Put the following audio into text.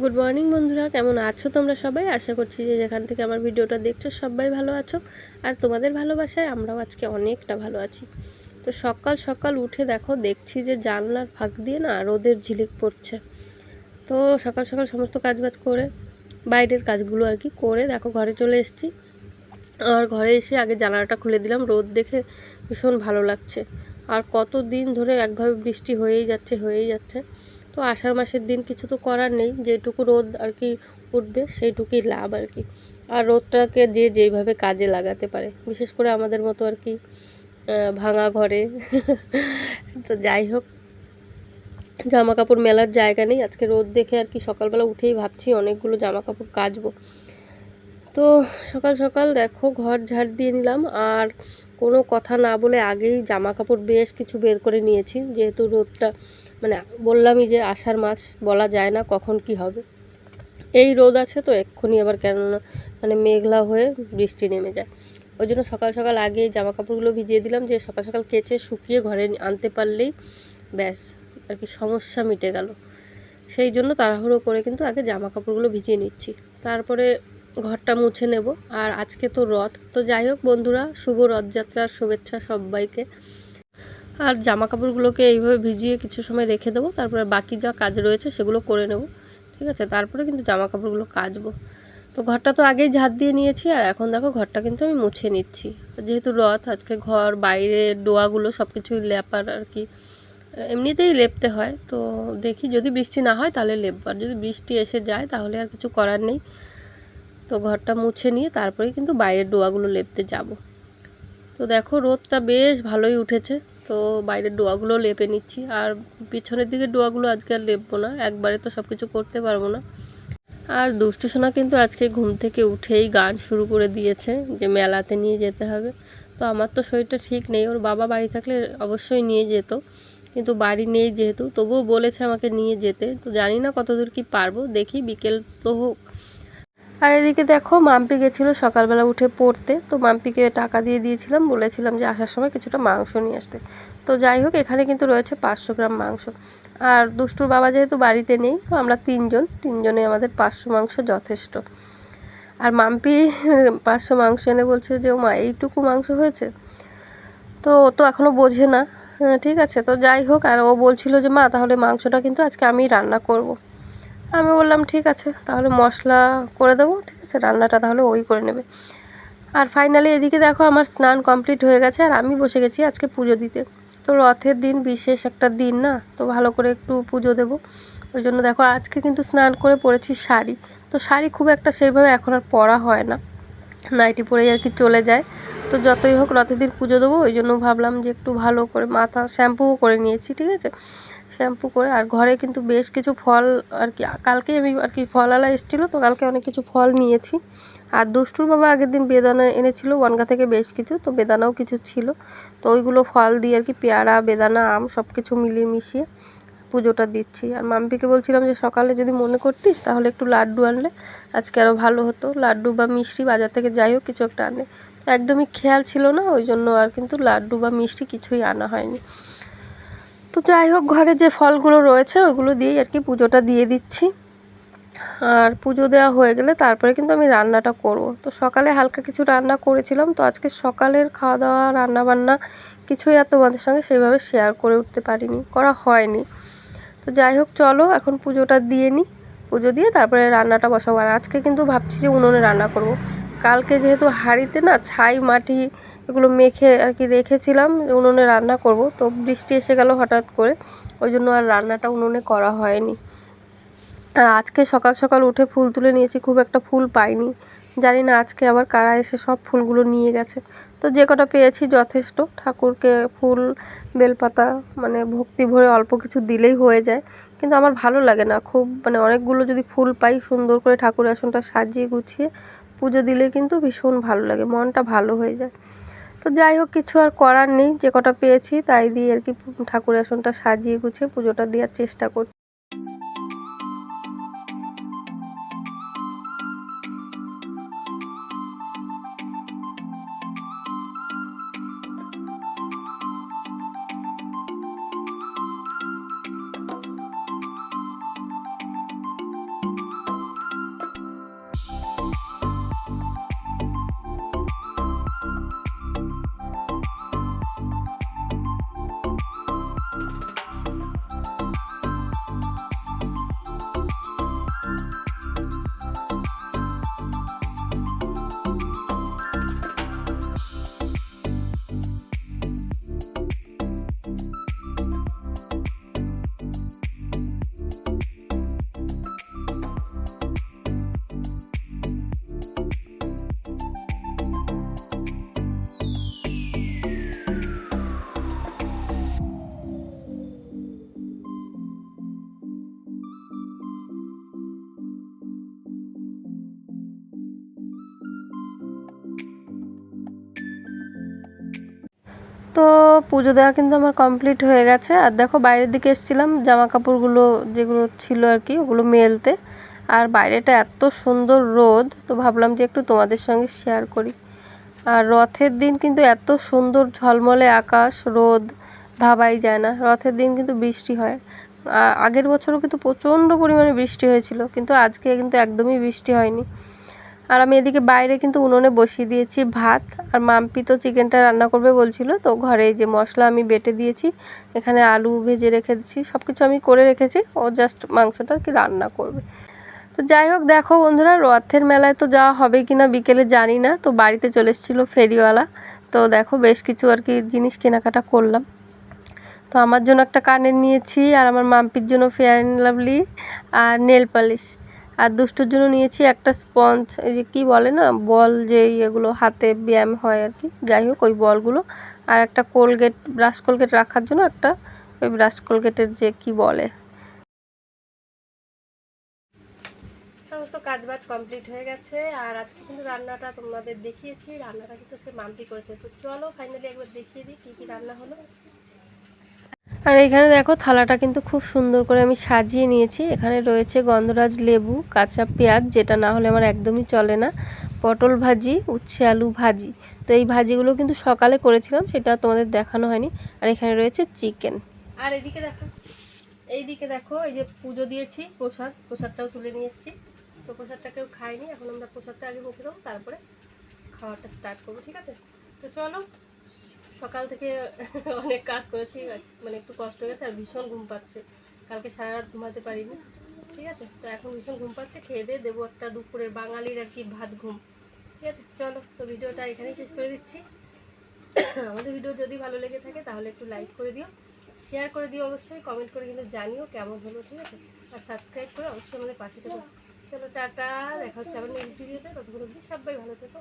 Good morning বন্ধুরা। কেমন আছো তোমরা সবাই? আশা করছি যে যেখান থেকে আমার ভিডিওটা দেখছ সবাই ভালো আছো। আর তোমাদের ভালোবাসায় আমরাও আজকে অনেকটা ভালো আছি। তো সকাল সকাল উঠে দেখো, দেখছি যে জানলার ফাঁক দিয়ে না রোদের ঝিলিক পড়ছে। তো সকাল সকাল সমস্ত কাজবাজ করে, বাইরের কাজগুলো আর কি করে দেখো, ঘরে চলে এসেছি। আর ঘরে এসে আগে জানালাটা খুলে দিলাম। রোদ দেখে ভীষণ ভালো লাগছে। আর কত দিন ধরে একভাবে বৃষ্টি হয়েই যাচ্ছে হয়েই যাচ্ছে। তো আষাঢ় মাসের দিন কিছু তো করার নেই, যেটুকু রোদ আর কি উঠবে সেইটুকুই লাভ আর কি। আর রোদটাকে যে যেইভাবে কাজে লাগাতে পারে, বিশেষ করে আমাদের মতো আর কি ভাঙা ঘরে। তো যাই হোক জামা কাপড় মেলার জায়গা নেই। আজকে রোদ দেখে আর কি সকালবেলা উঠেই ভাবছি অনেকগুলো জামা কাপড় কাচবো। তো সকাল সকাল দেখো ঘর ঝাড় দিয়ে নিলাম। আর কোনো কথা না বলে আগেই জামা কাপড় বেশ কিছু বের করে নিয়েছি, যেহেতু রোদটা মানে বললামই যে আষাঢ় মাস বলা যায় না কখন কি হবে। এই রোদ আছে তো এক্ষুনি আবার কেন না মানে মেঘলা হয়ে বৃষ্টি নেমে যায়। ওই জন্য সকাল সকাল আগেই জামা কাপড়গুলো ভিজিয়ে দিলাম যে সকাল সকাল কেচে শুকিয়ে ঘরে আনতে পারলেই ব্যাস আর কি সমস্যা মিটে গেল। সেই জন্য তাড়াহুড়ো করে কিন্তু আগে জামা কাপড়গুলো ভিজিয়ে নিচ্ছি। তারপরে ঘরটা মুছে নেব। আর আজকে তো রথ। তো যাই হোক বন্ধুরা, শুভ রথযাত্রার শুভেচ্ছা সবাইকে। আর জামা কাপড়গুলোকে এইভাবে ভিজিয়ে কিছু সময় রেখে দেবো, তারপরে বাকি যা কাজ রয়েছে সেগুলো করে নেব, ঠিক আছে? তারপরে কিন্তু জামা কাপড়গুলো কাচবো। তো ঘরটা তো আগেই ঝাঁট দিয়ে নিয়েছি, আর এখন দেখো ঘরটা কিন্তু আমি মুছে নিচ্ছি। যেহেতু রথ, আজকে ঘর, বাইরে, ডোয়াগুলো সব কিছুই লেপার আর কি। এমনিতেই লেপতে হয়, তো দেখি যদি বৃষ্টি না হয় তাহলে লেপবো, আর যদি বৃষ্টি এসে যায় তাহলে আর কিছু করার নেই। তো ঘরটা মুছে নিয়ে তারপরেই কিন্তু বাইরের ডোয়াগুলো লেপতে যাব। তো দেখো রোদটা বেশ ভালোই উঠেছে তো বাইরের ডোয়াগুলো লেপে নিচ্ছি। আর পিছনের দিকে ডোয়াগুলো আজকে আর লেপবো না, একবারে তো সব কিছু করতে পারব না। আর দুষ্টু সোনা কিন্তু আজকে ঘুম থেকে উঠেই গান শুরু করে দিয়েছে যে মেলাতে নিয়ে যেতে হবে। তো আমার তো শরীরটা ঠিক নেই, ওর বাবা বাড়ি থাকলে অবশ্যই নিয়ে যেত। কিন্তু বাড়ি নেই যেহেতু, তবুও বলেছে আমাকে নিয়ে যেতে। তো জানি না কতদূর কি পারব, দেখি বিকেল তো হোক। আর এদিকে দেখো মাম্পি গেছিল সকালবেলা উঠে পড়তে। তো মাম্পিকে টাকা দিয়ে দিয়েছিলাম বলেছিলাম যে আসার সময় কিছুটা মাংস নিয়ে আসতে। তো যাই হোক এখানে কিন্তু রয়েছে পাঁচশো গ্রাম মাংস। আর দুষ্টুর বাবা যেহেতু বাড়িতে নেই তো আমরা তিনজন তিনজনে আমাদের পাঁচশো মাংস যথেষ্ট। আর মাম্পি পাঁচশো মাংস এনে বলছে যে ও মা এইটুকু মাংস হয়েছে? তো ও তো এখনও বোঝে না। হ্যাঁ, ঠিক আছে। তো যাই হোক আর ও বলছিল যে মা তাহলে মাংসটা কিন্তু আজকে আমি রান্না করব। আমি বললাম, ঠিক আছে, তাহলে মশলা করে দেবো, ঠিক আছে, রান্নাটা তাহলে ওই করে নেবে। আর ফাইনালি এদিকে দেখো আমার স্নান কমপ্লিট হয়ে গেছে, আর আমি বসে গেছি আজকে পুজো দিতে। তো রথের দিন, বিশেষ একটা দিন না, তো ভালো করে একটু পুজো দেবো। ওই জন্য দেখো আজকে কিন্তু স্নান করে পরেছি শাড়ি। তো শাড়ি খুব একটা সেইভাবে এখন আর পরা হয় না। নাইটি পরেই আর কি চলে যায়। তো যতই হোক রথের দিন পুজো দেবো, ওই জন্য ভাবলাম যে একটু ভালো করে মাথা শ্যাম্পুও করে নিয়েছি, ঠিক আছে? শ্যাম্পু করে, আর ঘরে কিন্তু বেশ কিছু ফল আর কি, কালকে আমি আর কি ফলওয়ালা এসেছিল, তো কালকে অনেক কিছু ফল নিয়েছি। আর দুষ্টুর বাবা আগের দিন বেদানা এনেছিল, ওয়ানগা থেকে বেশ কিছু, তো বেদানাও কিছু ছিল। তো ওইগুলো ফল দিয়ে আর কি, পেয়ারা, বেদানা, আম সব কিছু মিলিয়ে মিশিয়ে পুজোটা দিচ্ছি। আর মাম্পিকে বলছিলাম যে, সকালে যদি মনে করতিস তাহলে একটু লাড্ডু আনলে, আজকে আরও ভালো হতো। লাড্ডু বা মিষ্টি বাজার থেকে যাই হোক, কিছু একটা আনে। একদমই খেয়াল ছিল না, ওই জন্য আর কিন্তু লাড্ডু বা মিষ্টি কিছুই আনা হয়নি। তো যাই হোক, ঘরে যে ফলগুলো রয়েছে ওইগুলো দিয়েই আর কি পুজোটা দিয়ে দিচ্ছি। আর পুজো দেওয়া হয়ে গেলে তারপরে কিন্তু আমি রান্নাটা করব। তো সকালে হালকা কিছু রান্না করেছিলাম, তো আজকে সকালের খাওয়া দাওয়া রান্না বান্না কিছুই আর তোমাদের সঙ্গে সেভাবে শেয়ার করে উঠতে পারিনি, করা হয়নি। তো যাই হোক, চলো এখন পুজোটা দিয়ে নিই। পুজো দিয়ে তারপরে রান্নাটা বসাবো। আর আজকে কিন্তু ভাবছি যে উনুনে রান্না করব। কালকে যেহেতু হাঁড়িতে না ছাই মাটি এগুলো মেখে আর কি রেখেছিলাম, উনুনে রান্না করব। তো বৃষ্টি এসে গেল হঠাৎ করে, ওই জন্য আর রান্নাটা উনুনে করা হয়নি। আর আজকে সকাল সকাল উঠে ফুল তুলে নিয়েছি, খুব একটা ফুল পাইনি। জানি না আজকে আবার কারা এসে সব ফুলগুলো নিয়ে গেছে। তো যে কটা পেয়েছি যথেষ্ট, ঠাকুরকে ফুল, বেলপাতা মানে ভক্তি ভরে অল্প কিছু দিলেই হয়ে যায়। কিন্তু আমার ভালো লাগে না, খুব মানে অনেকগুলো যদি ফুল পাই, সুন্দর করে ঠাকুর আসনটা সাজিয়ে গুছিয়ে পুজো দিলে কিন্তু ভীষণ ভালো লাগে, মনটা ভালো হয়ে যায়। তো যাই হোক, কিছু আর করার নেই। যে কটা পেয়েছি, তাই দিয়ে আর কি ঠাকুর আসনটা সাজিয়ে গুছিয়ে পুজোটা দেওয়ার চেষ্টা করছি। তো পুজো দেওয়া কিন্তু আমার কমপ্লিট হয়ে গেছে। আর দেখো বাইরের দিকে এসেছিলাম জামা কাপড়গুলো যেগুলো ছিল আর কি, ওগুলো মেলতে। আর বাইরেটা এত সুন্দর রোদ, তো ভাবলাম যে একটু তোমাদের সঙ্গে শেয়ার করি। আর রথের দিন কিন্তু এত সুন্দর ঝলমলে আকাশ, রোদ, ভাবাই যায় না। রথের দিন কিন্তু বৃষ্টি হয়। আগের বছরও কিন্তু প্রচণ্ড পরিমাণে বৃষ্টি হয়েছিল, কিন্তু আজকে কিন্তু একদমই বৃষ্টি হয়নি। আর আমি এদিকে বাইরে কিন্তু উনুনে বসিয়ে দিয়েছি ভাত। আর মাম্পি তো চিকেনটা রান্না করবে বলছিল, তো ঘরে যে মশলা আমি বেটে দিয়েছি, এখানে আলু ভেজে রেখেছি সব কিছু আমি করে রেখেছি, ও জাস্ট মাংসটা আর কি রান্না করবে। তো যাই হোক, দেখো বন্ধুরা, রথের মেলায় তো যাওয়া হবে কি না বিকেলে জানি না, তো বাড়িতে চলে এসেছিল ফেরিওয়ালা। তো দেখো বেশ কিছু আর কি জিনিস কেনাকাটা করলাম। তো আমার জন্য একটা কানের নিয়েছি, আর আমার মাম্পির জন্য ফেয়ার অ্যান্ড লাভলি আর নেল পালিশ আর দুষ্টুর জন্য নিয়েছি একটা স্পঞ্জ, এই যে কী বলে না, বল যে এগুলো হাতে ব্যায়াম হয় আর কি। যাই হোক, ওই বলগুলো। আর একটা কোলগেট, ব্রাশ কোলগেট রাখার জন্য একটা ওই ব্রাশ কোলগেটের যে কি বলে। সমস্ত কাজ বাজ কমপ্লিট হয়ে গেছে। আর আজকে কিন্তু রান্নাটা তোমাদের দেখিয়েছি। রান্নাটা কিন্তু সে মাম্পি করেছে। তো চলো ফাইনালি একবার দেখিয়ে দিই কী কী রান্না হলো। আর এখানে দেখো থালাটা কিন্তু খুব সুন্দর করে আমি সাজিয়ে নিয়েছি। এখানে রয়েছে গন্ধরাজ লেবু, কাঁচা পেঁয়াজ, যেটা না হলে আমার একদমই চলে না, পটল ভাজি, উচ্ছে আলু ভাজি। তো এই ভাজিগুলো কিন্তু সকালে করেছিলাম, সেটা তোমাদের দেখানো হয়নি। আর এখানে রয়েছে চিকেন। আর এদিকে দেখো, এইদিকে দেখো, এই যে পুজো দিয়েছি, প্রসাদ। প্রসাদটাও তুলে নিয়ে এসেছি। তো প্রসাদটা কেউ খায়নি, এখন আমরা প্রসাদটা আগে মুখে দেবো, তারপরে খাওয়াটা স্টার্ট করব, ঠিক আছে? তো চলো সকাল থেকে অনেক কাজ করেছি মানে একটু কষ্ট হয়ে গেছে আর ভীষণ ঘুম পাচ্ছে। কালকে সারা রাত ঘুমাতে পারিনি। ঠিক আছে? তো এখন ভীষণ ঘুম পাচ্ছে, খেয়ে দিয়ে দেবো একটা দুপুরের বাঙালির আর কি ভাত ঘুম। ঠিক আছে? চলো, তো ভিডিওটা এখানেই শেষ করে দিচ্ছি। আমাদের ভিডিও যদি ভালো লেগে থাকে তাহলে একটু লাইক করে দিও। শেয়ার করে দিও অবশ্যই, কমেন্ট করে কিন্তু জানিও কেমন হলো, ঠিক আছে? আর সাবস্ক্রাইব করে অবশ্যই আমাদের পাশে থেকো। চলো, টাটা, দেখা হচ্ছে আবার নেক্সট ভিডিওতে ততক্ষণ সবাই ভালো থেকো।